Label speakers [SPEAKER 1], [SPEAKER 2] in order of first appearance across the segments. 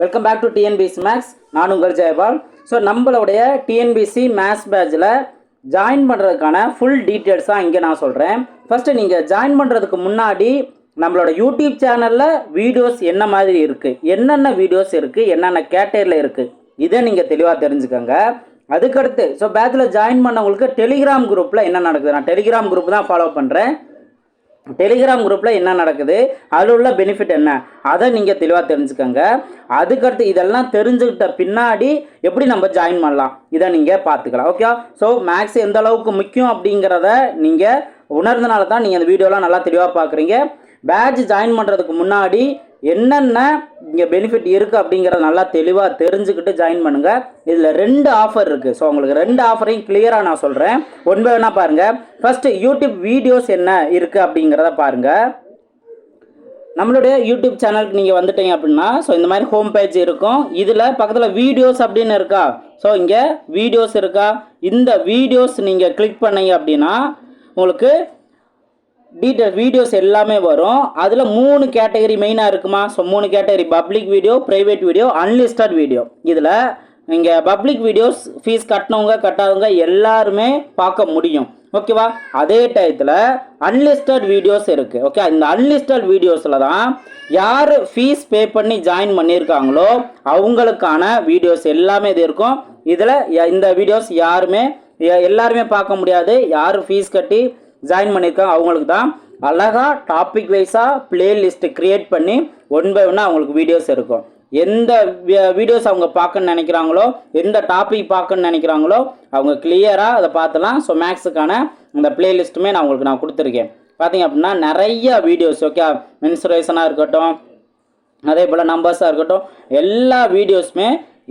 [SPEAKER 1] Welcome back to TNPSC maths நான் உங்கள் Jayapal. So நம்மளுடைய டிஎன்பிசி மேக்ஸ் பேட்சில் ஜாயின் பண்ணுறதுக்கான ஃபுல் டீட்டெயில்ஸாக இங்கே நான் சொல்கிறேன் ஃபஸ்ட்டு நீங்கள் ஜாயின் பண்ணுறதுக்கு முன்னாடி நம்மளோட யூடியூப் சேனலில் வீடியோஸ் என்ன மாதிரி இருக்குது என்னென்ன வீடியோஸ் இருக்குது என்னென்ன கேட்டகரியில் இருக்குது இதை நீங்கள் தெளிவாக தெரிஞ்சுக்கோங்க. அதுக்கடுத்து ஸோ பேட்சில் ஜாயின் பண்ணவங்களுக்கு டெலிகிராம் குரூப்பில் என்ன நடக்குது நான் டெலிகிராம் குரூப் தான் ஃபாலோ பண்ணுறேன் டெலிகிராம் குரூப்பில் என்ன நடக்குது? அதில் உள்ள பெனிஃபிட் என்ன? அதை நீங்கள் தெளிவாக தெரிஞ்சுக்கோங்க. அதுக்கடுத்து இதெல்லாம் தெரிஞ்சுக்கிட்ட பின்னாடி எப்படி நம்ம ஜாயின் பண்ணலாம்? இதை நீங்கள் பார்த்துக்கலாம். ஓகே ஸோ மேக்ஸ் எந்த அளவுக்கு முக்கியம் அப்படிங்கிறத நீங்கள் உணர்ந்தனால தான் நீங்கள் அந்த வீடியோலாம் நல்லா தெளிவாக பார்க்குறீங்க. பேட்ச் ஜாயின் பண்ணுறதுக்கு முன்னாடி என்னென்ன இங்கே பெனிஃபிட் இருக்குது அப்படிங்கிறத நல்லா தெளிவாக தெரிஞ்சுக்கிட்டு ஜாயின் பண்ணுங்கள் இதில் ரெண்டு ஆஃபர் இருக்குது ஸோ உங்களுக்கு ரெண்டு ஆஃபரையும் கிளியராக நான் சொல்கிறேன் ஒன் பை பாருங்கள் ஃபஸ்ட்டு யூடியூப் வீடியோஸ் என்ன இருக்குது அப்படிங்கிறத பாருங்கள் நம்மளுடைய யூடியூப் சேனலுக்கு நீங்கள் வந்துட்டீங்க அப்படின்னா ஸோ இந்த மாதிரி ஹோம் பேஜ் இருக்கும். இதில் பக்கத்தில் வீடியோஸ் அப்படின்னு இருக்கா? ஸோ இங்கே வீடியோஸ் இருக்கா? இந்த வீடியோஸ் நீங்கள் கிளிக் பண்ணீங்க அப்படின்னா உங்களுக்கு டீட்டெயில் வீடியோஸ் எல்லாமே வரும். அதில் மூணு கேட்டகரி மெயினாக இருக்குமா? ஸோ மூணு category public video private video unlisted video இதில் இங்கே பப்ளிக் வீடியோஸ் ஃபீஸ் கட்டினவங்க கட்டாதவங்க எல்லாருமே பார்க்க முடியும். ஓகேவா அதே டயத்தில் அன்லிஸ்டட் வீடியோஸ் இருக்குது ஓகே இந்த அன்லிஸ்டட் வீடியோஸில் தான் யார் ஃபீஸ் பே பண்ணி ஜாயின் பண்ணியிருக்காங்களோ அவங்களுக்கான வீடியோஸ் எல்லாமே இது இருக்கும். இதில் இந்த வீடியோஸ் யாருமே எல்லாருமே பார்க்க முடியாது. யார் ஃபீஸ் கட்டி ஜாயின் பண்ணியிருக்காங்க. அவங்களுக்கு தான் அழகாக டாபிக் வைஸாக பிளேலிஸ்ட்டு க்ரியேட் பண்ணி ஒன் பை ஒன்னாக அவங்களுக்கு வீடியோஸ் இருக்கும். எந்த வீடியோஸ் அவங்க பார்க்கணும்னு நினைக்கிறாங்களோ எந்த டாபிக் பார்க்கணும்னு நினைக்கிறாங்களோ அவங்க கிளியராக அதை பார்த்துலாம். ஸோ மேக்ஸுக்கான அந்த பிளேலிஸ்ட்டுமே நான் உங்களுக்கு நான் கொடுத்துருக்கேன். பார்த்தீங்க அப்படின்னா நிறைய வீடியோஸ் ஓகே மென்சுரேஷனாக இருக்கட்டும் அதே போல் நம்பர்ஸாக இருக்கட்டும் எல்லா வீடியோஸுமே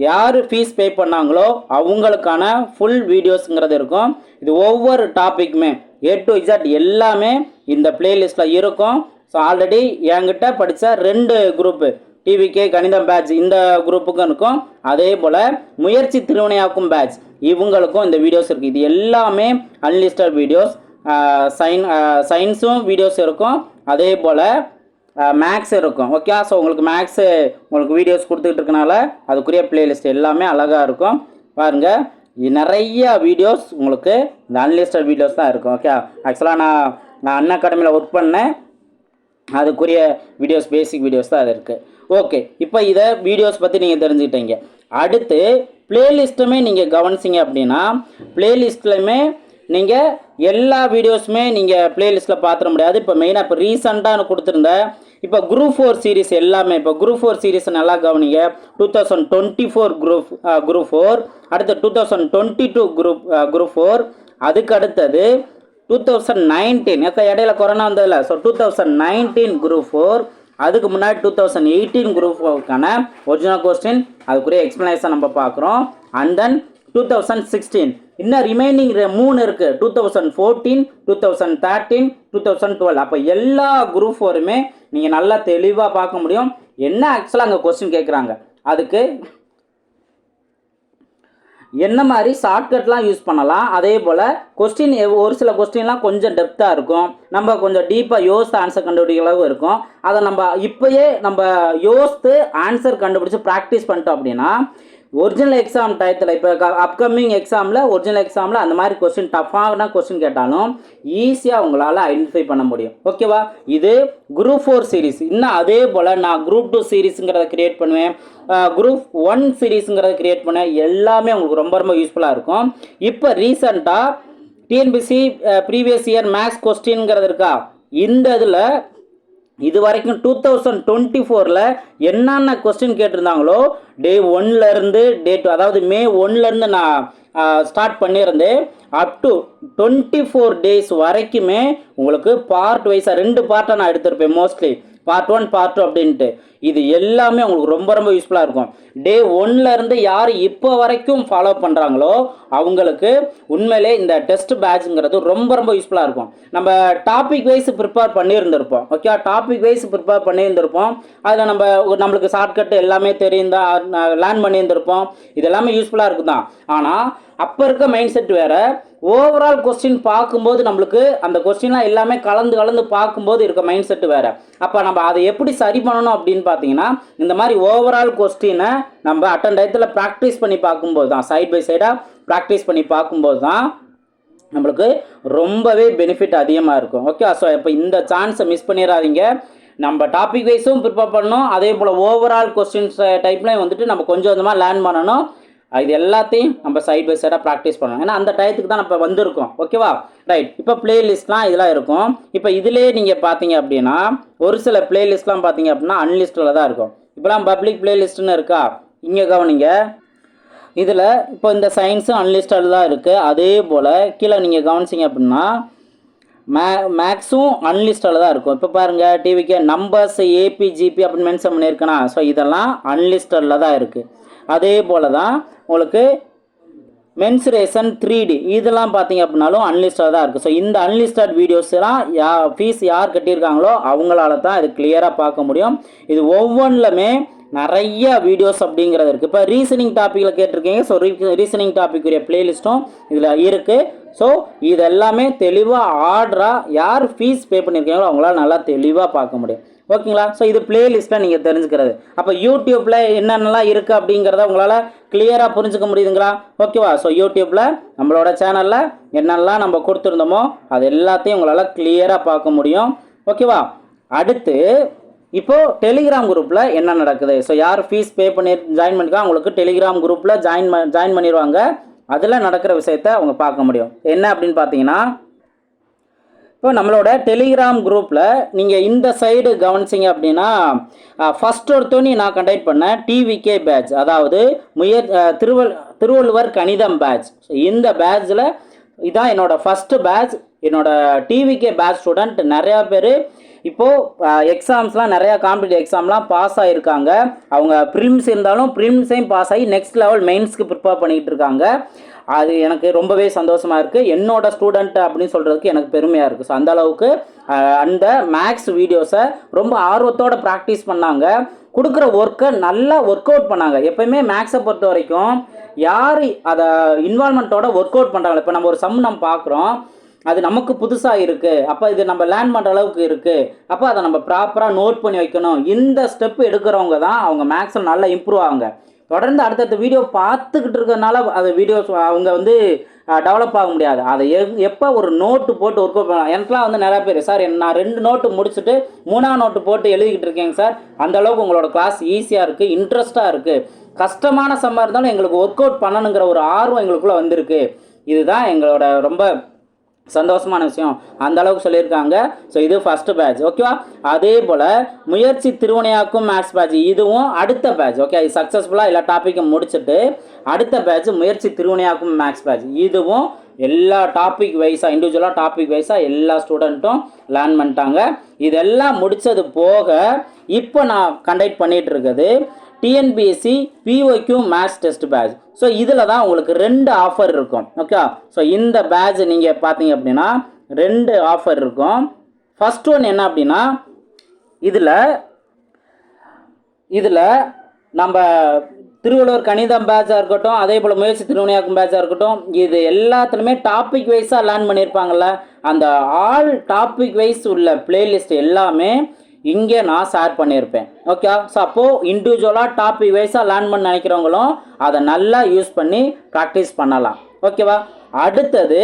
[SPEAKER 1] யார் ஃபீஸ் பே பண்ணாங்களோ அவங்களுக்கான ஃபுல் வீடியோஸுங்கிறது இருக்கும். இது ஒவ்வொரு டாப்பிக்குமே ஏ டு இசட் எல்லாமே இந்த பிளேலிஸ்ட்டில் இருக்கும். ஸோ ஆல்ரெடி என்கிட்ட படித்த ரெண்டு குரூப்பு டிவிகே கணிதம் பேட்ச் இந்த குரூப்புக்கும் இருக்கும். அதே போல் முயற்சி திருவினையாக்கும் பேட்ச் இவங்களுக்கும் இந்த வீடியோஸ் இருக்குது இது எல்லாமே அன்லிஸ்டட் வீடியோஸ் சயின் சயின்ஸும் வீடியோஸ் இருக்கும். அதே போல் மேக்ஸ் இருக்கும். ஓகே ஸோ உங்களுக்கு மேக்ஸு உங்களுக்கு வீடியோஸ் கொடுத்துக்கிட்டு இருக்கனால அதுக்குரிய பிளேலிஸ்ட் எல்லாமே அழகாக இருக்கும். பாருங்கள் நிறைய வீடியோஸ் உங்களுக்கு இந்த அன்லிஸ்டட் வீடியோஸ் தான் இருக்கும் ஓகே ஆக்சுவலாக நான் நான் அண்ணா அகாடமியில் ஒர்க் பண்ணேன். அதுக்குரிய வீடியோஸ் பேசிக் வீடியோஸ் தான் அது இருக்குது ஓகே இப்போ இதை வீடியோஸ் பற்றி நீங்கள் தெரிஞ்சுக்கிட்டீங்க. அடுத்து பிளேலிஸ்ட்டுமே நீங்கள் கவனிச்சிங்க அப்படின்னா பிளேலிஸ்ட்லையுமே நீங்கள் எல்லா வீடியோஸுமே நீங்கள் பிளேலிஸ்ட்டில் பார்த்துட முடியாது. இப்போ மெயினாக இப்போ ரீசண்டாக கொடுத்துருந்தேன் இப்போ குரூப் ஃபோர் சீரிஸ் எல்லாமே இப்போ குரூப் ஃபோர் சீரிஸ் நல்லா கவனிங்க. Two thousand twenty four group group four அடுத்து two thousand twenty two group group four அதுக்கு அடுத்தது டூ தௌசண்ட் நைன்டீன் எப்போ இடையில கொரோனா வந்ததில்ல so two thousand nineteen group four அதுக்கு முன்னாடி டூ தௌசண்ட் எயிட்டீன் குரூப் ஃபோருக்கான ஒரிஜினல் கொஸ்டின் அதுக்குரிய எக்ஸ்ப்ளனேஷன் நம்ம பார்க்குறோம். And then two thousand sixteen இன்னும் ரிமைனிங் மூணு இருக்குது two thousand fourteen two thousand thirteen two thousand twelve அப்போ எல்லா குரூப் ஃபோருமே நீங்கள் நல்லா தெளிவாக பார்க்க முடியும். என்ன ஆக்சுவலாக அங்கே கொஸ்டின் கேட்குறாங்க அதுக்கு என்ன மாதிரி ஷார்ட்கட்லாம் யூஸ் பண்ணலாம்? அதே போல் கொஸ்டின் ஒரு சில கொஸ்டின்லாம் கொஞ்சம் டெப்த்தாக இருக்கும். நம்ம கொஞ்சம் டீப்பாக யோசித்து ஆன்சர் கண்டுபிடிக்கிற அளவு இருக்கும். அதை நம்ம இப்போயே நம்ம யோசித்து ஆன்சர் கண்டுபிடிச்சி ப்ராக்டிஸ் பண்ணிட்டோம் அப்படின்னா ஒரிஜினல் எக்ஸாம் டயத்தில் இப்போ அப்கமிங் எக்ஸாமில் ஒரிஜினல் எக்ஸாமில் அந்த மாதிரி கொஸ்டின் டஃப்பான கொஸ்டின் கேட்டாலும் ஈஸியாக உங்களால் ஐடென்டிஃபை பண்ண முடியும். ஓகேவா இது குரூப் ஃபோர் சீரிஸ் இன்னும் அதே போல் நான் குரூப் டூ சீரிஸுங்கிறத கிரியேட் பண்ணுவேன். குரூப் ஒன் சீரிஸுங்கிறத கிரியேட் பண்ணுவேன். எல்லாமே உங்களுக்கு ரொம்ப ரொம்ப யூஸ்ஃபுல்லாக இருக்கும். இப்போ ரீசண்டாக டிஎன்பிசி ப்ரீவியஸ் இயர் மேக்ஸ் கொஸ்டின்ங்கிறது இருக்கா? இந்த இதில் இது வரைக்கும் டூ தௌசண்ட் டுவெண்ட்டி ஃபோரில் என்னென்ன கொஸ்டின் கேட்டிருந்தாங்களோ டே ஒன்லேருந்து டே டூ அதாவது மே ஒன்லேருந்து நான் ஸ்டார்ட் பண்ணியிருந்தேன். Up to twenty four days வரைக்குமே உங்களுக்கு பார்ட் வைஸாக ரெண்டு பார்ட்டாக நான் எடுத்திருப்பேன் mostly part one part two அப்படின்ட்டு. இது எல்லாமே உங்களுக்கு ரொம்ப ரொம்ப யூஸ்ஃபுல்லாக இருக்கும். டே இருந்து யார் இப்போ வரைக்கும் ஃபாலோ பண்ணுறாங்களோ அவங்களுக்கு உண்மையிலே இந்த டெஸ்ட் பேட்ச்ங்கிறது ரொம்ப ரொம்ப யூஸ்ஃபுல்லாக இருக்கும். நம்ம டாபிக் வைஸ் ப்ரிப்பேர் பண்ணியிருந்திருப்போம். ஓகே டாபிக் வைஸ் ப்ரிப்பேர் பண்ணியிருந்திருப்போம். அதில் நம்ம ஒரு நம்மளுக்கு ஷார்ட்கட் எல்லாமே தெரியுந்தா லேர்ன் பண்ணியிருந்திருப்போம். இது எல்லாமே யூஸ்ஃபுல்லாக இருக்கும் தான் ஆனால் அப்போ இருக்க மைண்ட் செட் வேறு. ஓவரால் கொஸ்டின் பார்க்கும்போது நம்மளுக்கு அந்த கொஸ்டின்லாம் எல்லாமே கலந்து கலந்து பார்க்கும்போது இருக்க மைண்ட் செட் வேறு. அப்போ நம்ம அதை எப்படி சரி பண்ணணும் அப்படின்னு பார்த்தீங்கன்னா இந்த மாதிரி ஓவரால் கொஸ்டினை நம்ம அட்டன் டயத்தில் ப்ராக்டிஸ் பண்ணி பார்க்கும்போது தான் சைட் பை சைடாக ப்ராக்டிஸ் பண்ணி பார்க்கும்போது தான் நம்மளுக்கு ரொம்பவே பெனிஃபிட் அதிகமாக இருக்கும். ஓகே ஸோ இப்போ இந்த சான்ஸை மிஸ் பண்ணிடாதீங்க நம்ம டாபிக் வைஸும் ப்ரிப்பேர் பண்ணணும். அதே போல் ஓவரால் கொஸ்டின்ஸ் டைப்லையும் வந்துட்டு நம்ம கொஞ்சம் கொஞ்சமாக லேர்ன் பண்ணணும். இது எல்லாத்தையும் நம்ம சைட் பை சைடாக ப்ராக்டிஸ் பண்ணணும். ஏன்னா அந்த டயத்துக்கு தான் நம்ம வந்திருக்கோம். ஓகேவா ரைட் இப்போ பிளேலிஸ்ட்லாம் இதெல்லாம் இருக்கும். இப்போ இதிலே நீங்கள் பார்த்தீங்க அப்படின்னா ஒரு சில பிளேலிஸ்ட்லாம் பார்த்தீங்க அப்படின்னா அன்லிஸ்டில் தான் இருக்கும். இப்போலாம் பப்ளிக் பிளேலிஸ்ட்டுன்னு இருக்கா? இங்கே கவனிங்க. இதில் இப்போ இந்த சயின்ஸும் அன்லிஸ்டட் தான் இருக்குது அதே போல் கீழே நீங்கள் கவனிச்சிங்க அப்படின்னா மே மேக்ஸும் அன்லிஸ்டில் தான் இருக்கும். இப்போ பாருங்கள் டிவிக்கு நம்பர்ஸ் ஏபிஜிபி அப்படின்னு மென்ஷன் பண்ணியிருக்கேனா? ஸோ இதெல்லாம் அன்லிஸ்டடில் தான் இருக்குது அதே போல் தான் உங்களுக்கு மென்சுரேஷன் த்ரீ டி இதெல்லாம் பார்த்தீங்க அப்படின்னாலும் அன்லிஸ்டாக தான் இருக்குது ஸோ இந்த அன்லிஸ்டட் வீடியோஸ்லாம் யா ஃபீஸ் யார் கட்டியிருக்காங்களோ அவங்களால தான் இது கிளியராக பார்க்க முடியும். இது ஒவ்வொன்றுலுமே நிறைய வீடியோஸ் அப்படிங்கிறது இருக்குது இப்போ ரீசனிங் டாப்பிக்கில் கேட்டிருக்கீங்க. ஸோ ரீசனிங் டாப்பிக்குரிய பிளேலிஸ்ட்டும் இதில் இருக்குது ஸோ இதெல்லாமே தெளிவாக ஆர்டராக யார் ஃபீஸ் பே பண்ணியிருக்கீங்களோ அவங்களால நல்லா தெளிவாக பார்க்க முடியும். ஓகேங்களா? ஸோ இது பிளேலிஸ்ட்டில் நீங்கள் தெரிஞ்சுக்கிறது. அப்போ யூடியூப்பில் என்னென்னலாம் இருக்குது அப்படிங்கிறத உங்களால் கிளியராக புரிஞ்சுக்க முடியுதுங்களா? ஓகேவா? ஸோ யூடியூப்பில் நம்மளோட சேனலில் என்னென்னலாம் நம்ம கொடுத்துருந்தோமோ அது எல்லாத்தையும் உங்களால் கிளியராக பார்க்க முடியும். ஓகேவா? அடுத்து இப்போது டெலிகிராம் குரூப்பில் என்ன நடக்குது? ஸோ யார் ஃபீஸ் பே பண்ணி ஜாயின் பண்ணிக்கா அவங்களுக்கு டெலிகிராம் குரூப்பில் ஜாயின் ஜாயின் பண்ணிடுவாங்க அதில் நடக்கிற விஷயத்த அவங்க பார்க்க முடியும். என்ன அப்படின்னு பார்த்தீங்கன்னா இப்போ நம்மளோட டெலிகிராம் குரூப்பில் நீங்கள் இந்த சைடு கவனிச்சிங்க அப்படின்னா ஃபஸ்ட் ஒருத்தோனி நான் கண்டக்ட் பண்ணேன் டிவிகே பேட்ச் அதாவது முயற் திருவள் திருவள்ளுவர் கணிதம் பேட்ச் இந்த பேட்ச்சில் இதான் என்னோடய ஃபஸ்ட்டு பேட்ச் என்னோடய டிவிகே பேட்ச் ஸ்டூடெண்ட் நிறையா பேர். இப்போது எக்ஸாம்ஸ்லாம் நிறையா காம்படிட்டிவ் எக்ஸாம்லாம் பாஸ் ஆகிருக்காங்க அவங்க ப்ரிம்ஸ் இருந்தாலும் ப்ரிம்ஸையும் பாஸ் ஆகி நெக்ஸ்ட் லெவல் மெயின்ஸ்க்கு ப்ரிப்பேர் பண்ணிகிட்டு இருக்காங்க. அது எனக்கு ரொம்பவே சந்தோஷமாக இருக்குது என்னோட ஸ்டூடெண்ட் அப்படின்னு சொல்கிறதுக்கு எனக்கு பெருமையாக இருக்குது ஸோ அந்த அளவுக்கு அந்த மேக்ஸ் வீடியோஸை ரொம்ப ஆர்வத்தோட ப்ராக்டிஸ் பண்ணாங்க. கொடுக்குற ஒர்க்கை நல்லா ஒர்க் அவுட் பண்ணாங்க. எப்பயுமே மேக்ஸை பொறுத்த வரைக்கும் யார் அதை இன்வால்மெண்ட்டோட ஒர்க் அவுட் பண்ணுறாங்களோ இப்போ நம்ம ஒரு சம் நம்ம பார்க்குறோம் அது நமக்கு புதுசாக இருக்குது அப்போ இது நம்ம லேர்ன் பண்ணுற அளவுக்கு இருக்குது அப்போ அதை நம்ம ப்ராப்பராக நோட் பண்ணி வைக்கணும். இந்த ஸ்டெப் எடுக்கிறவங்க தான் அவங்க மேக்ஸில் நல்லா இம்ப்ரூவ் ஆகுங்க தொடர்ந்து அடுத்தடுத்த வீடியோ பார்த்துக்கிட்டு இருக்கிறதுனால அது வீடியோஸ் அவங்க வந்து டெவலப் ஆக முடியாது. அதை எ- எப்போ ஒரு நோட்டு போட்டு ஒர்க் அவுட் பண்ணலாம்? எனக்குலாம் வந்து நிறையா பேர் சார் நான் ரெண்டு நோட்டு முடிச்சுட்டு மூணாவது நோட்டு போட்டு எழுதிக்கிட்டு இருக்கேங்க சார். அந்த அளவுக்கு உங்களோட கிளாஸ் ஈஸியாக இருக்குது இன்ட்ரெஸ்ட்டாக இருக்குது கஷ்டமான சம்மாக இருந்தாலும் எங்களுக்கு ஒர்க் அவுட் பண்ணணுங்கிற ஒரு ஆர்வம் எங்களுக்குள்ளே வந்திருக்கு. இதுதான் எங்களோட ரொம்ப சந்தோஷமான விஷயம். அந்த அளவுக்கு சொல்லியிருக்காங்க. ஸோ இது ஃபஸ்ட்டு பேட்ச் ஓகேவா அதே போல் முயற்சி திருவினையாக்கும் மேக்ஸ் பேட்ச் இதுவும் அடுத்த பேட்ச் ஓகே இது சக்ஸஸ்ஃபுல்லாக எல்லா டாப்பிக்கும் முடிச்சுட்டு அடுத்த பேட்ச் முயற்சி திருவினையாக்கும் மேக்ஸ் பேட்ச் இதுவும் எல்லா டாபிக் வைஸாக இண்டிவிஜுவலாக டாபிக் வைஸாக எல்லா ஸ்டூடெண்ட்டும் லேர்ன் பண்ணிட்டாங்க. இதெல்லாம் முடித்தது போக இப்போ நான் கண்டக்ட் பண்ணிகிட்டு இருக்குது TNPSC PYQ maths test batch so இதில் தான் உங்களுக்கு ரெண்டு ஆஃபர் இருக்கும். ஓகே ஸோ இந்த பேட்ச் நீங்கள் பார்த்தீங்க அப்படின்னா ரெண்டு ஆஃபர் இருக்கும். ஃபஸ்ட் ஒன் என்ன அப்படின்னா இதில் இதில் நம்ம திருவள்ளுவர் கணிதம் பேட்சாக இருக்கட்டும் அதே போல் முயற்சி திருவினையாக்கும் பேட்சாக இருக்கட்டும் இது எல்லாத்துலேயுமே டாபிக் வைஸாக லேர்ன் பண்ணியிருப்பாங்கல்ல அந்த ஆல் டாபிக் வைஸ் உள்ள பிளேலிஸ்ட் எல்லாமே இங்கே நான் ஷேர் பண்ணியிருப்பேன். ஓகே ஸோ அப்போது இண்டிவிஜுவலாக டாப் வைஸாக லேர்ன் பண்ண நினைக்கிறவங்களும் அதை நல்லா யூஸ் பண்ணி ப்ராக்டிஸ் பண்ணலாம். ஓகேவா அடுத்தது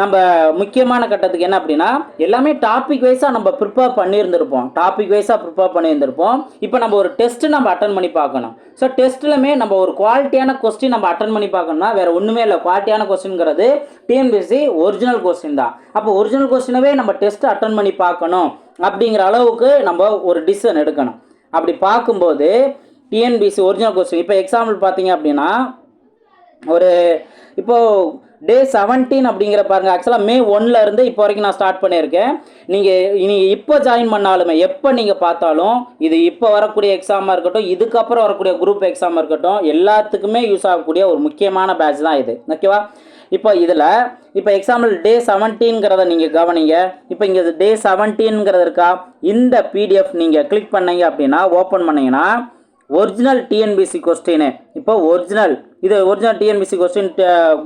[SPEAKER 1] நம்ம முக்கியமான கட்டத்துக்கு என்ன அப்படின்னா எல்லாமே டாபிக் வைஸாக நம்ம ப்ரிப்பேர் பண்ணியிருந்திருப்போம். டாபிக் வைஸாக ப்ரிப்பேர் பண்ணியிருந்திருப்போம். இப்போ நம்ம ஒரு டெஸ்ட்டு நம்ம அட்டன் பண்ணி பார்க்கணும். ஸோ டெஸ்ட்லுமே நம்ம ஒரு குவாலிட்டியான கொஸ்டின் நம்ம அட்டன் பண்ணி பார்க்கணும்னா வேறு ஒன்றுமே இல்லை. குவாலிட்டியான கொஸ்டின்ங்கிறது டிஎன்பிஎஸ்சி ஒரிஜினல் கொஸ்டின் தான். அப்போ ஒரிஜினல் கொஸ்டினவே நம்ம டெஸ்ட் அட்டன் பண்ணி பார்க்கணும் அப்படிங்கிற அளவுக்கு நம்ம ஒரு டிசிஷன் எடுக்கணும். அப்படி பார்க்கும்போது டிஎன்பிசி ஒரிஜினல் கொஸ்டின் இப்போ எக்ஸாம்பிள் பார்த்தீங்க அப்படின்னா ஒரு இப்போது டே செவன்டீன் அப்படிங்கிற பாருங்க. ஆக்சுவலாக மே ஒன்னில் இருந்து இப்போ வரைக்கும் நான் ஸ்டார்ட் பண்ணியிருக்கேன். நீங்கள் நீங்கள் இப்போ ஜாயின் பண்ணாலுமே எப்போ நீங்கள் பார்த்தாலும் இது இப்போ வரக்கூடிய எக்ஸாமாக இருக்கட்டும் இதுக்கப்புறம் வரக்கூடிய குரூப் எக்ஸாமாக இருக்கட்டும் எல்லாத்துக்குமே யூஸ் ஆகக்கூடிய ஒரு முக்கியமான பேட்ச் தான் இது. ஓகேவா இப்போ இதில் இப்போ எக்ஸாம்பிள் டே செவன்டீன்கிறத நீங்கள் கவனிங்க. இப்போ இங்கே டே செவன்டீன்கிறது இருக்கா? இந்த பிடிஎஃப் நீங்கள் கிளிக் பண்ணீங்க அப்படின்னா ஓப்பன் பண்ணிங்கன்னா ஒரிஜினல் டிஎன்பிசி கொஸ்டின் இப்போ ஒரிஜினல் இது original TNPSC question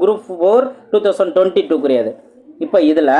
[SPEAKER 1] group four two thousand twenty டூக்குரியது இப்போ இதில்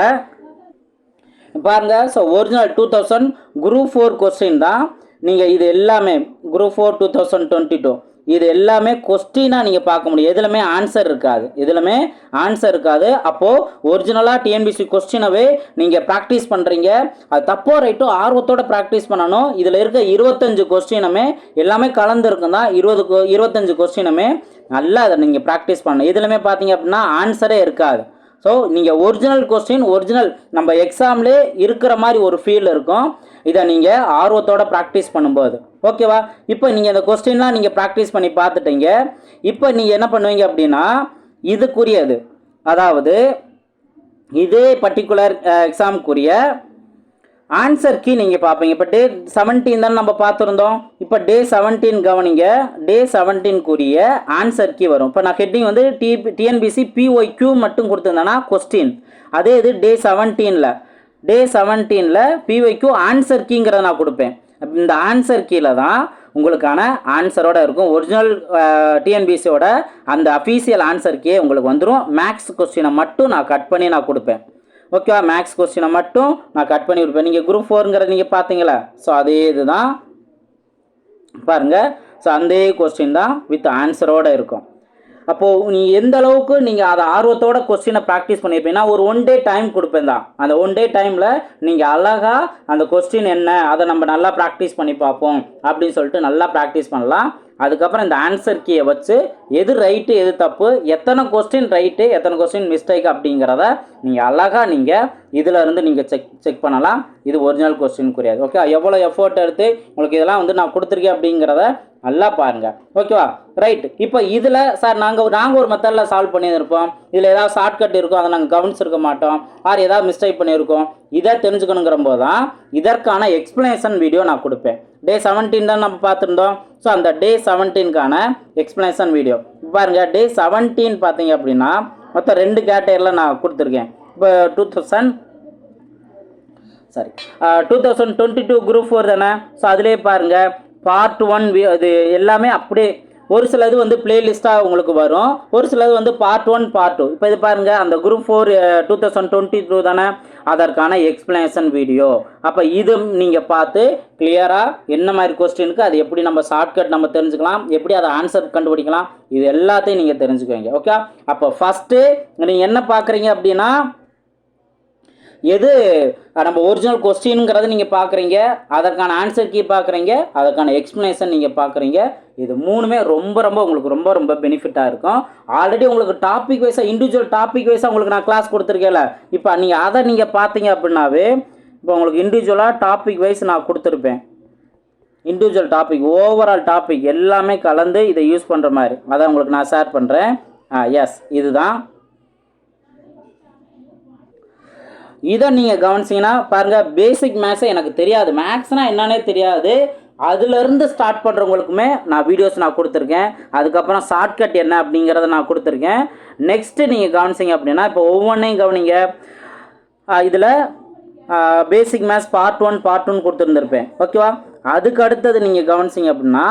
[SPEAKER 1] பாருங்க so original two thousand group four question தான் நீங்கள் இது எல்லாமே group four two thousand twenty two இது எல்லாமே கொஸ்டினாக நீங்கள் பார்க்க முடியும். எதுலையுமே ஆன்சர் இருக்காது. எதுலையுமே ஆன்சர் இருக்காது. அப்போது ஒரிஜினலாக டிஎன்பிசி கொஸ்டினவே நீங்கள் ப்ராக்டிஸ் பண்ணுறீங்க அது தப்போ ரைட்டோ ஆர்வத்தோட ப்ராக்டிஸ் பண்ணணும். இதில் இருக்க இருபத்தஞ்சு கொஸ்டினுமே எல்லாமே கலந்துருக்கும் தான். இருபது கொ- இருபத்தஞ்சு கொஸ்டினுமே நல்லா அதை நீங்கள் ப்ராக்டிஸ் பண்ணணும். இதுலையுமே பார்த்தீங்க அப்படின்னா ஆன்சரே இருக்காது. ஸோ நீங்கள் ஒரிஜினல் கொஸ்டின் ஒரிஜினல் நம்ம எக்ஸாம்லே இருக்கிற மாதிரி ஒரு ஃபீல் இருக்கும். இதை நீங்கள் ஆர்வத்தோட ப்ராக்டிஸ் பண்ணும்போது. ஓகேவா? இப்போ நீங்கள் இந்த கொஸ்டின்லாம் நீங்கள் ப்ராக்டிஸ் பண்ணி பார்த்துட்டீங்க. இப்போ நீங்கள் என்ன பண்ணுவீங்க அப்படின்னா இதுக்குரியது. அதாவது இதே பர்டிகுலர் எக்ஸாமுக்குரிய ஆன்சர் கீ நீங்கள் பார்ப்பீங்க. இப்போ டே செவன்டீன் தான் நம்ம பார்த்துருந்தோம். இப்போ டே செவன்டீன் கவனிங்க. டே செவன்டீன்குரிய ஆன்சர் கீ வரும். இப்போ நான் ஹெட்டிங் வந்து டி டிஎன்பிசி பிஒய் கியூ மட்டும் கொடுத்துருந்தேன்னா கொஸ்டின் அதே இது டே செவன்டீனில் டே செவன்டீனில் பிஒய் கியூ ஆன்சர் கீங்கிறத நான் கொடுப்பேன். இந்த ஆன்சர் கீழே தான் உங்களுக்கான ஆன்சரோட இருக்கும். ஒரிஜினல் டிஎன்பிசியோட அந்த அஃபீஷியல் ஆன்சர் கீ உங்களுக்கு வந்துடும் மேக்ஸ் கொஸ்டினை மட்டும் நான் கட் பண்ணி நான் கொடுப்பேன். ஓகேவா மேக்ஸ் கொஸ்டினை மட்டும் நான் கட் பண்ணி கொடுப்பேன். நீங்கள் குரூப் ஃபோருங்கிறத நீங்கள் பார்த்தீங்களா ஸோ அதே இதுதான். பாருங்கள் ஸோ அந்த கொஸ்டின் தான் வித் ஆன்சரோடு இருக்கும். அப்போது நீ எந்த அளவுக்கு நீங்கள் அதை ஆர்வத்தோட கொஸ்டினை ப்ராக்டிஸ் பண்ணியிருப்பீங்கன்னா ஒரு ஒன் டே டைம் கொடுப்பேன் தான். அந்த ஒன் டே டைமில் நீங்கள் அழகாக அந்த கொஸ்டின் என்ன அதை நம்ம நல்லா ப்ராக்டிஸ் பண்ணி பார்ப்போம் அப்படின்னு சொல்லிட்டு நல்லா ப்ராக்டிஸ் பண்ணலாம். அதுக்கப்புறம் இந்த ஆன்சர் கீயை வச்சு எது ரைட்டு எது தப்பு எத்தனை கொஸ்டின் ரைட்டு எத்தனை கொஸ்டின் மிஸ்டேக் அப்படிங்கிறத நீங்கள் அழகாக நீங்கள் இதில் இருந்து நீங்கள் செக் செக் பண்ணலாம். இது ஒரிஜினல் கொஸ்டின் குறியாது ஓகே எவ்வளோ எஃபோர்ட் எடுத்து உங்களுக்கு இதெல்லாம் வந்து நான் கொடுத்துருக்கேன் அப்படிங்கிறத நல்லா பாருங்க. ஓகேவா ரைட் இப்போ இதில் சார் நாங்கள் நாங்கள் ஒரு மெத்தடில் சால்வ் பண்ணியிருப்போம் இதில் ஏதாவது ஷார்ட்கட் இருக்கும் அதை நாங்கள் கவனிச்சிருக்க மாட்டோம். ஆர் ஏதாவது மிஸ்டேக் பண்ணியிருக்கோம். இதை தெரிஞ்சுக்கணுங்கிற போது தான் இதற்கான எக்ஸ்ப்ளனேஷன் வீடியோ நான் கொடுப்பேன். டே செவன்டீன் தான் நம்ம பார்த்துருந்தோம். ஸோ அந்த டே செவன்டீனுக்கான எக்ஸ்ப்ளனேஷன் வீடியோ பாருங்க டே செவன்டீன் பார்த்தீங்க அப்படின்னா மொத்தம் ரெண்டு கேட்டகரியில் நான் கொடுத்துருக்கேன். இப்போ two thousand sorry two thousand twenty two group four தானே? ஸோ அதிலே பாருங்கள் பார்ட் ஒன் அது எல்லாமே அப்படியே ஒரு சிலது வந்து பிளேலிஸ்ட்டாக உங்களுக்கு வரும். ஒரு சிலது வந்து பார்ட் ஒன் பார்ட் டூ இப்போ இது பாருங்கள் அந்த group four two thousand twenty two தானே? அதற்கான எக்ஸ்பிளனேஷன் வீடியோ அப்போ இது நீங்கள் பார்த்து கிளியராக என்ன மாதிரி கொஸ்டினுக்கு அது எப்படி நம்ம ஷார்ட்கட் நம்ம தெரிஞ்சுக்கலாம் எப்படி அதை ஆன்சர் கண்டுபிடிக்கலாம் இது எல்லாத்தையும் நீங்கள் தெரிஞ்சுக்குவீங்க. ஓகே அப்போ ஃபஸ்ட்டு நீங்கள் என்ன பார்க்குறீங்க அப்படின்னா எது நம்ம ஒரிஜினல் கொஸ்டின்ங்கிறத நீங்கள் பார்க்குறீங்க அதற்கான ஆன்சர் கீ பார்க்குறீங்க அதற்கான எக்ஸ்ப்ளனேஷன் நீங்கள் பார்க்குறீங்க இது மூணுமே ரொம்ப ரொம்ப உங்களுக்கு ரொம்ப ரொம்ப பெனிஃபிட்டாக இருக்கும். ஆல்ரெடி உங்களுக்கு டாபிக் வைஸாக இண்டிவிஜுவல் டாபிக் வைஸாக உங்களுக்கு நான் கிளாஸ் கொடுத்துருக்கேன்ல. இப்போ நீங்கள் அதை நீங்கள் பார்த்தீங்க அப்படின்னாவே இப்போ உங்களுக்கு இண்டிவிஜுவலாக டாபிக் வைஸ் நான் கொடுத்துருப்பேன். இண்டிவிஜுவல் டாபிக் ஓவரால் டாபிக் எல்லாமே கலந்து இதை யூஸ் பண்ணுற மாதிரி. அதை உங்களுக்கு நான் ஷேர் பண்ணுறேன் ஆ எஸ் இதுதான். இதை நீங்கள் கவனிச்சிங்கன்னா பாருங்கள் பேசிக் மேக்ஸே எனக்கு தெரியாது. மேக்ஸ்னால் என்னன்னே தெரியாது. அதுலேருந்து ஸ்டார்ட் பண்ணுறவங்களுக்குமே நான் வீடியோஸ் நான் கொடுத்துருக்கேன். அதுக்கப்புறம் ஷார்ட்கட் என்ன அப்படிங்கிறத நான் கொடுத்துருக்கேன். நெக்ஸ்ட்டு நீங்கள் கவனிச்சிங்க அப்படின்னா இப்போ ஒவ்வொன்றையும் கவனிங்க. இதில் basic maths part one part one கொடுத்துருந்துருப்பேன். ஓகேவா அதுக்கு அடுத்தது நீங்கள் கவனிச்சிங்க அப்படின்னா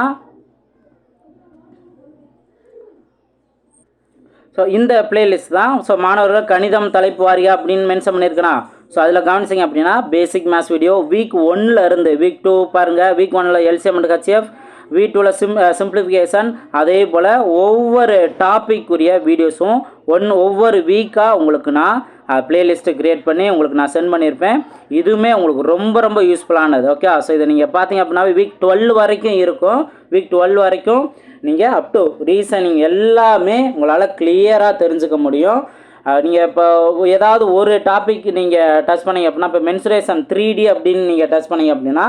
[SPEAKER 1] ஸோ இந்த பிளேலிஸ்ட் தான். ஸோ மாணவர்கள் கணிதம் தலைப்பு வாரியா அப்படின்னு மென்ஷன் பண்ணியிருக்கேனா ஸோ அதில் கவனிச்சிங்க அப்படின்னா பேசிக் மேத்ஸ் வீடியோ வீக் ஒன்ல இருந்து வீக் டூ பாருங்கள் வீக் ஒன்னில் எல்சிஎம் அண்ட் ஹெச்எஃப் வீக் டூவில் சிம் சிம்பிளிஃபிகேஷன் அதே போல் ஒவ்வொரு டாப்பிக்குரிய வீடியோஸும் ஒன் ஒவ்வொரு வீக்காக உங்களுக்கு நான் uh, பிளேலிஸ்ட்டு க்ரியேட் பண்ணி உங்களுக்கு நான் சென்ட் பண்ணியிருப்பேன். இதுவுமே உங்களுக்கு ரொம்ப ரொம்ப யூஸ்ஃபுல்லானது ஓகே ஸோ இதை நீங்கள் பார்த்தீங்க அப்படின்னா வீக் டுவெல் வரைக்கும் இருக்கும். வீக் டுவெல் வரைக்கும் நீங்கள் அப் டு ரீசனிங் எல்லாமே உங்களால் கிளியராக தெரிஞ்சுக்க முடியும். நீங்கள் இப்போ ஏதாவது ஒரு டாபிக் நீங்கள் டச் பண்ணீங்க அப்படின்னா இப்போ மென்சுரேஷன் த்ரீ டி அப்படின்னு நீங்கள் டச் பண்ணீங்க அப்படின்னா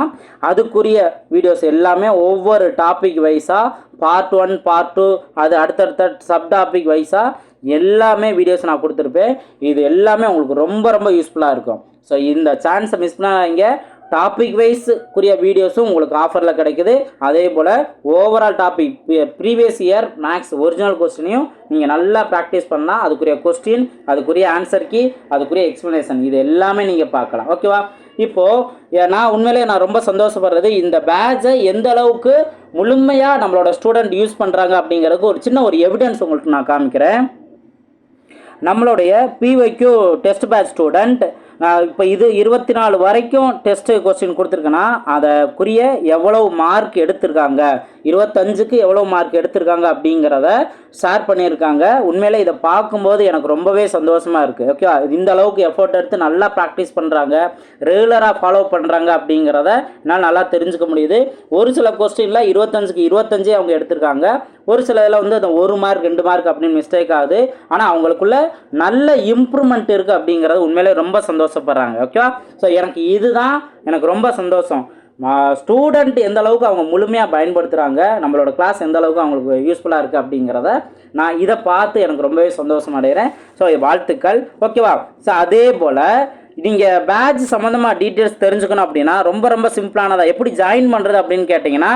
[SPEAKER 1] அதுக்குரிய வீடியோஸ் எல்லாமே ஒவ்வொரு டாபிக் வைஸாக பார்ட் ஒன் பார்ட் டூ அது அடுத்தடுத்த சப் டாபிக் வைஸாக எல்லாமே வீடியோஸ் நான் கொடுத்துருப்பேன். இது எல்லாமே உங்களுக்கு ரொம்ப ரொம்ப யூஸ்ஃபுல்லாக இருக்கும். ஸோ இந்த சான்ஸை மிஸ் பண்ணாதீங்க. டாபிக் வைஸுக்குரிய வீடியோஸும் உங்களுக்கு ஆஃபரில் கிடைக்குது. அதே போல் overall topic previous year maths original கொஸ்டினையும் நீங்கள் நல்லா ப்ராக்டிஸ் பண்ணால் அதுக்குரிய கொஸ்டின் அதுக்குரிய ஆன்சர் கீ அதுக்குரிய எக்ஸ்ப்ளனேஷன் இது எல்லாமே நீங்கள் பார்க்கலாம். ஓகேவா இப்போது நான் உண்மையிலேயே நான் ரொம்ப சந்தோஷப்படுறது இந்த பேட்சை எந்த அளவுக்கு முழுமையாக நம்மளோட ஸ்டூடெண்ட் யூஸ் பண்ணுறாங்க அப்படிங்கிறதுக்கு ஒரு சின்ன ஒரு எவிடன்ஸ் உங்களுக்கு நான் காமிக்கிறேன். நம்மளுடைய பிவைக்யூ டெஸ்ட் பேட்ச் ஸ்டூடெண்ட் இப்போ இது இருபத்தி நாலு வரைக்கும் டெஸ்ட்டு கொஸ்டின் கொடுத்துருக்கேன்னா குறிய எவ்வளவு மார்க் எடுத்திருக்காங்க? இருபத்தஞ்சுக்கு எவ்வளோ மார்க் எடுத்திருக்காங்க அப்படிங்கிறத ஷேர் பண்ணியிருக்காங்க. உண்மையிலே இதை பார்க்கும்போது எனக்கு ரொம்பவே சந்தோஷமாக இருக்குது ஓகே இந்த அளவுக்கு எஃபோர்ட் எடுத்து நல்லா ப்ராக்டிஸ் பண்ணுறாங்க ரெகுலராக ஃபாலோ பண்ணுறாங்க அப்படிங்கிறத என்னால் நல்லா தெரிஞ்சுக்க முடியுது. ஒரு சில கொஸ்டினில் இருபத்தஞ்சுக்கு இருபத்தஞ்சே அவங்க எடுத்திருக்காங்க. ஒரு சில இதில் வந்து அந்த ஒரு மார்க் ரெண்டு மார்க் அப்படின்னு மிஸ்டேக் ஆகுது. ஆனால் அவங்களுக்குள்ள நல்ல இம்ப்ரூவ்மெண்ட் இருக்குது அப்படிங்கிறது உண்மையிலே ரொம்ப சந்தோஷப்படுறாங்க. ஓகேவா ஸோ எனக்கு இதுதான் எனக்கு ரொம்ப சந்தோஷம். ஸ்டூடெண்ட் எந்த அளவுக்கு அவங்க முழுமையாக பயன்படுத்துகிறாங்க நம்மளோட கிளாஸ் எந்த அளவுக்கு அவங்களுக்கு யூஸ்ஃபுல்லாக இருக்குது அப்படிங்கிறத நான் இதை பார்த்து எனக்கு ரொம்பவே சந்தோஷம் அடைகிறேன். ஸோ வாழ்த்துக்கள். ஓகேவா ஸோ அதே போல் நீங்கள் பேட்ச் சம்மந்தமாக டீட்டெயில்ஸ் தெரிஞ்சுக்கணும் அப்படின்னா ரொம்ப ரொம்ப சிம்பிளானதாக எப்படி ஜாயின் பண்ணுறது அப்படின்னு கேட்டிங்கன்னா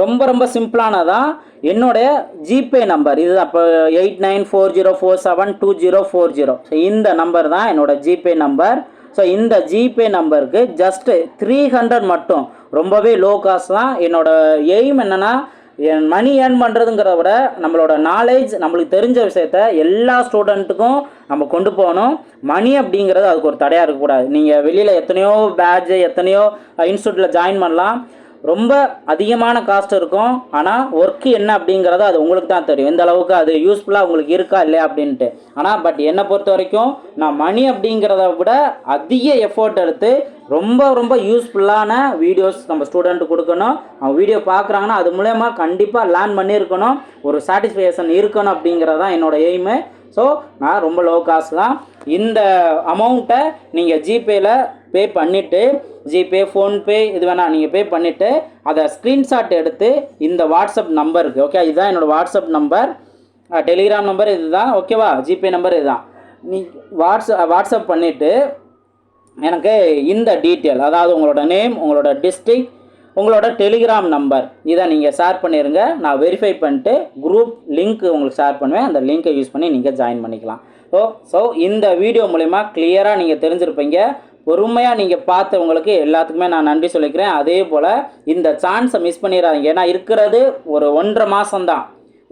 [SPEAKER 1] ரொம்ப ரொம்ப சிம்பிளானதான். என்னுடைய ஜிபே நம்பர். இது அப்போ eight nine four zero four seven two zero four zero. So இந்த நம்பர் தான் என்னோட ஜிபே நம்பர். ஸோ இந்த ஜிபே நம்பருக்கு ஜஸ்ட்டு த்ரீ ஹண்ட்ரட் மட்டும். ரொம்பவே லோ காஸ்ட் தான். என்னோட எய்ம் என்னென்னா என் மணி ஏர்ன் பண்ணுறதுங்கிறத விட நம்மளோட நாலேஜ் நம்மளுக்கு தெரிஞ்ச விஷயத்த எல்லா ஸ்டூடெண்ட்டுக்கும் நம்ம கொண்டு போகணும். மணி அப்படிங்கிறது அதுக்கு ஒரு தடையாக இருக்கக்கூடாது. நீங்கள் வெளியில் எத்தனையோ பேட்ஜு எத்தனையோ இன்ஸ்டியூட்டில் ஜாயின் பண்ணலாம். ரொம்ப அதிகமான காஸ்ட் இருக்கும். ஆனால் ஒர்க்கு என்ன அப்படிங்கிறத அது உங்களுக்கு தான் தெரியும். எந்த அளவுக்கு அது யூஸ்ஃபுல்லாக உங்களுக்கு இருக்கா இல்லையா அப்படின்ட்டு. ஆனால் பட் என்னை பொறுத்த வரைக்கும் நான் மணி அப்படிங்கிறத விட அதிக எஃபோர்ட் எடுத்து ரொம்ப ரொம்ப யூஸ்ஃபுல்லான வீடியோஸ் நம்ம ஸ்டூடெண்ட்டு கொடுக்கணும். அவங்க வீடியோ பார்க்குறாங்கன்னா அது மூலயமா கண்டிப்பாக லேர்ன் பண்ணியிருக்கணும். ஒரு சாட்டிஸ்ஃபேக்ஷன் இருக்கணும் அப்படிங்கிறது தான் என்னோட எய்மு ஸோ நான் ரொம்ப லோ காஸ்ட் தான். இந்த அமௌண்ட்டை நீங்கள் ஜிபேயில் பே பண்ணிவிட்டு ஜிபே ஃபோன்பே இது வேணால் நீங்கள் பே பண்ணிவிட்டு அதை ஸ்க்ரீன்ஷாட் எடுத்து இந்த வாட்ஸ்அப் நம்பருக்கு ஓகே இதுதான் என்னோடய வாட்ஸ்அப் நம்பர் டெலிகிராம் நம்பர் இதுதான். ஓகேவா ஜிபே நம்பர் இதுதான். நீ வாட்ஸ்அப் வாட்ஸ்அப் பண்ணிவிட்டு எனக்கு இந்த டீட்டெயில் அதாவது உங்களோட நேம் உங்களோட டிஸ்ட்ரிக் உங்களோட டெலிகிராம் நம்பர் இதை நீங்கள் ஷேர் பண்ணிடுங்க நான் வெரிஃபை பண்ணிட்டு குரூப் லிங்க் உங்களுக்கு ஷேர் பண்ணுவேன். அந்த லிங்க்கை யூஸ் பண்ணி நீங்கள் ஜாயின் பண்ணிக்கலாம். ஸோ ஸோ இந்த வீடியோ மூலிமா கிளியராக நீங்கள் தெரிஞ்சிருப்பீங்க. பொறுமையாக நீங்கள் பார்த்தவங்களுக்கு எல்லாத்துக்குமே நான் நன்றி சொல்லிக்கிறேன். அதே போல் இந்த சான்ஸை மிஸ் பண்ணிடாதீங்க. ஏன்னா இருக்கிறது ஒரு ஒன்றரை மாதம்தான்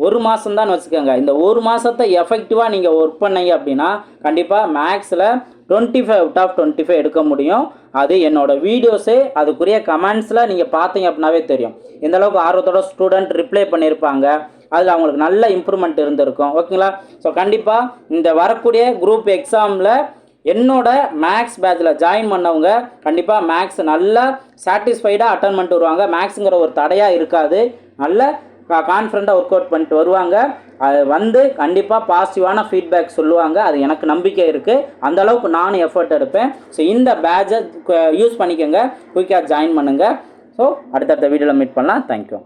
[SPEAKER 1] ஒரு மாதம் தான் வச்சுக்கோங்க. இந்த ஒரு மாதத்தை எஃபெக்டிவாக நீங்கள் ஒர்க் பண்ணீங்க அப்படின்னா கண்டிப்பாக மேக்ஸில் twenty five out of twenty five எடுக்க முடியும். அது என்னோட வீடியோஸே அதுக்குரிய கமெண்ட்ஸில் நீங்கள் பார்த்தீங்க அப்படின்னாவே தெரியும். எந்த அளவுக்கு ஆர்வத்தோட ஸ்டூடெண்ட் ரிப்ளை பண்ணியிருப்பாங்க அதில் அவங்களுக்கு நல்ல இம்ப்ரூவ்மெண்ட் இருந்திருக்கும். ஓகேங்களா ஸோ கண்டிப்பாக இந்த வரக்கூடிய குரூப் எக்ஸாமில் என்னோட மேக்ஸ் பேட்சில் ஜாயின் பண்ணவங்க கண்டிப்பாக மேக்ஸ் நல்லா சாட்டிஸ்ஃபைடாக அட்டன் பண்ணிட்டு வருவாங்க. மேக்ஸுங்கிற ஒரு தடையாக இருக்காது. நல்ல கான்ஃபிடண்ட்டாக ஒர்க் அவுட் பண்ணிட்டு வருவாங்க. அது வந்து கண்டிப்பாக பாசிட்டிவான ஃபீட்பேக் சொல்லுவாங்க. அது எனக்கு நம்பிக்கை இருக்குது அந்த அளவுக்கு நானும் எஃபர்ட் எடுப்பேன். ஸோ இந்த பேட்சை யூஸ் பண்ணிக்கோங்க. குயிக்காக ஜாயின் பண்ணுங்கள் ஸோ அடுத்தடுத்த வீடியோவில் மீட் பண்ணலாம். தேங்க்யூ